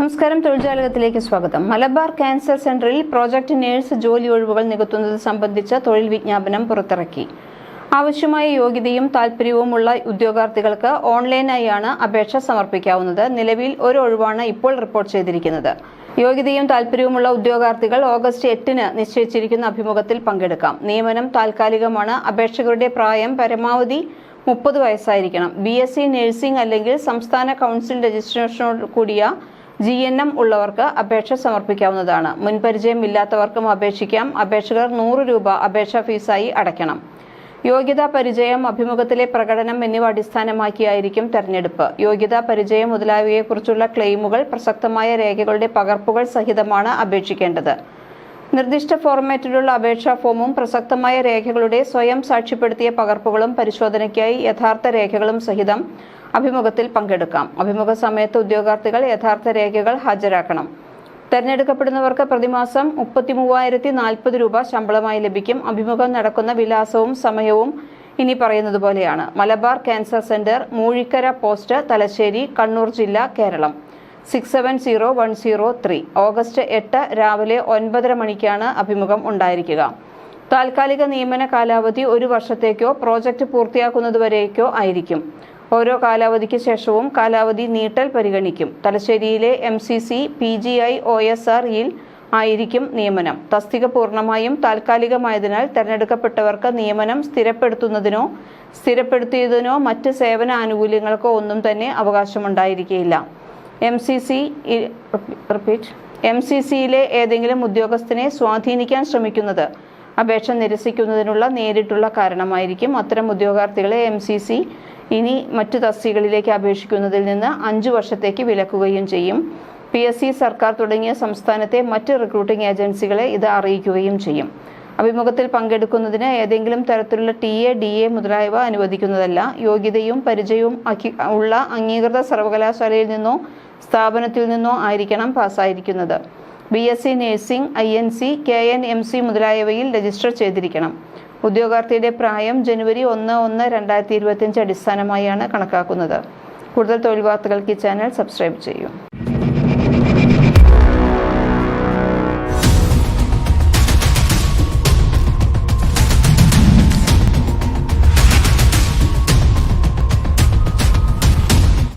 നമസ്കാരം. തൊഴിൽജാലകത്തിലേക്ക് സ്വാഗതം. മലബാർ ക്യാൻസർ സെന്ററിൽ പ്രോജക്ട് നേഴ്സ് ജോലി ഒഴിവുകൾ നികത്തുന്നത് സംബന്ധിച്ച തൊഴിൽ വിജ്ഞാപനം പുറത്തിറക്കി. ആവശ്യമായ യോഗ്യതയും താൽപ്പര്യവുമുള്ള ഉദ്യോഗാർത്ഥികൾക്ക് ഓൺലൈനായാണ് അപേക്ഷ സമർപ്പിക്കാവുന്നത്. നിലവിൽ ഒരു ഒഴിവാണ് ഇപ്പോൾ റിപ്പോർട്ട് ചെയ്തിരിക്കുന്നത്. യോഗ്യതയും താൽപ്പര്യവുമുള്ള ഉദ്യോഗാർത്ഥികൾ ഓഗസ്റ്റ് എട്ടിന് നിശ്ചയിച്ചിരിക്കുന്ന അഭിമുഖത്തിൽ പങ്കെടുക്കാം. നിയമനം താൽക്കാലികമാണ്. അപേക്ഷകരുടെ പ്രായം പരമാവധി മുപ്പത് വയസ്സായിരിക്കണം. ബി എസ് സി നഴ്സിംഗ് അല്ലെങ്കിൽ സംസ്ഥാന കൗൺസിൽ രജിസ്ട്രേഷനോട് കൂടിയ ജി എൻ എം ഉള്ളവർക്ക് അപേക്ഷ സമർപ്പിക്കാവുന്നതാണ്. മുൻപരിചയം ഇല്ലാത്തവർക്കും അപേക്ഷിക്കാം. അപേക്ഷകർ നൂറ് രൂപ അപേക്ഷാ ഫീസായി അടയ്ക്കണം. യോഗ്യതാ പരിചയം അഭിമുഖത്തിലെ പ്രകടനം എന്നിവ അടിസ്ഥാനമാക്കിയായിരിക്കും തെരഞ്ഞെടുപ്പ്. യോഗ്യതാ പരിചയം മുതലായവയെക്കുറിച്ചുള്ള ക്ലെയിമുകൾ പ്രസക്തമായ രേഖകളുടെ പകർപ്പുകൾ സഹിതമാണ് അപേക്ഷിക്കേണ്ടത്. നിർദ്ദിഷ്ട ഫോർമാറ്റിലുള്ള അപേക്ഷാ ഫോമും പ്രസക്തമായ രേഖകളുടെ സ്വയം സാക്ഷ്യപ്പെടുത്തിയ പകർപ്പുകളും പരിശോധനയ്ക്കായി യഥാർത്ഥ രേഖകളും സഹിതം അഭിമുഖത്തിൽ പങ്കെടുക്കാം. അഭിമുഖ സമയത്ത് ഉദ്യോഗാർത്ഥികൾ യഥാർത്ഥ രേഖകൾ ഹാജരാക്കണം. തെരഞ്ഞെടുക്കപ്പെടുന്നവർക്ക് പ്രതിമാസം മുപ്പത്തി മൂവായിരത്തി നാൽപ്പത് രൂപ ശമ്പളമായി ലഭിക്കും. അഭിമുഖം നടക്കുന്ന വിലാസവും സമയവും ഇനി പറയുന്നത് പോലെയാണ്. Malabar cancer centre Moozhikkara post Thalassery Kannur ജില്ല Keralam. Six seven zero one zero three August എട്ട് രാവിലെ ഒൻപതര മണിക്കാണ് അഭിമുഖം ഉണ്ടായിരിക്കുക. താൽക്കാലിക നിയമന കാലാവധി ഒരു വർഷത്തേക്കോ പ്രോജക്റ്റ് പൂർത്തിയാക്കുന്നതുവരേക്കോ ആയിരിക്കും. ഓരോ കാലാവധിക്ക് ശേഷവും കാലാവധി നീട്ടൽ പരിഗണിക്കും. തലശ്ശേരിയിലെ M C C P G I O S R ഇൽ ആയിരിക്കും നിയമനം. തസ്തിക പൂർണമായും താൽക്കാലികമായതിനാൽ തെരഞ്ഞെടുക്കപ്പെട്ടവർക്ക് നിയമനം സ്ഥിരപ്പെടുത്തുന്നതിനോ സ്ഥിരപ്പെടുത്തിയതിനോ മറ്റ് സേവന ആനുകൂല്യങ്ങൾക്കോ ഒന്നും തന്നെ അവകാശമുണ്ടായിരിക്കുകയില്ല M C C repeat M C സിയിലെ ഏതെങ്കിലും ഉദ്യോഗസ്ഥനെ സ്വാധീനിക്കാൻ ശ്രമിക്കുന്നത് അപേക്ഷ നിരസിക്കുന്നതിനുള്ള നേരിട്ടുള്ള കാരണമായിരിക്കും. അത്തരം ഉദ്യോഗാർത്ഥികളെ എം സി സി ഇനി മറ്റു തസ്തികകളിലേക്ക് അപേക്ഷിക്കുന്നതിൽ നിന്ന് അഞ്ചു വർഷത്തേക്ക് വിലക്കുകയും ചെയ്യും. പി എസ് സി സർക്കാർ തുടങ്ങിയ സംസ്ഥാനത്തെ മറ്റ് റിക്രൂട്ടിംഗ് ഏജൻസികളെ ഇത് അറിയിക്കുകയും ചെയ്യും. അഭിമുഖത്തിൽ പങ്കെടുക്കുന്നതിന് ഏതെങ്കിലും തരത്തിലുള്ള ടി എ ഡി എ മുതലായവ അനുവദിക്കുന്നതല്ല. യോഗ്യതയും പരിചയവും ഉള്ള അംഗീകൃത സർവകലാശാലയിൽ നിന്നോ സ്ഥാപനത്തിൽ നിന്നോ ആയിരിക്കണം പാസ്സായിരിക്കുന്നത്. B S C nursing I N C K N M C മുതലായവയിൽ രജിസ്റ്റർ ചെയ്തിരിക്കണം. ഉദ്യോഗാർത്ഥിയുടെ പ്രായം ജനുവരി ഒന്ന് ഒന്ന് രണ്ടായിരത്തി ഇരുപത്തിയഞ്ച് അടിസ്ഥാനമായാണ് കണക്കാക്കുന്നത്. കൂടുതൽ തൊഴിൽ വാർത്തകൾക്ക് ഈ ചാനൽ സബ്സ്ക്രൈബ് ചെയ്യൂ.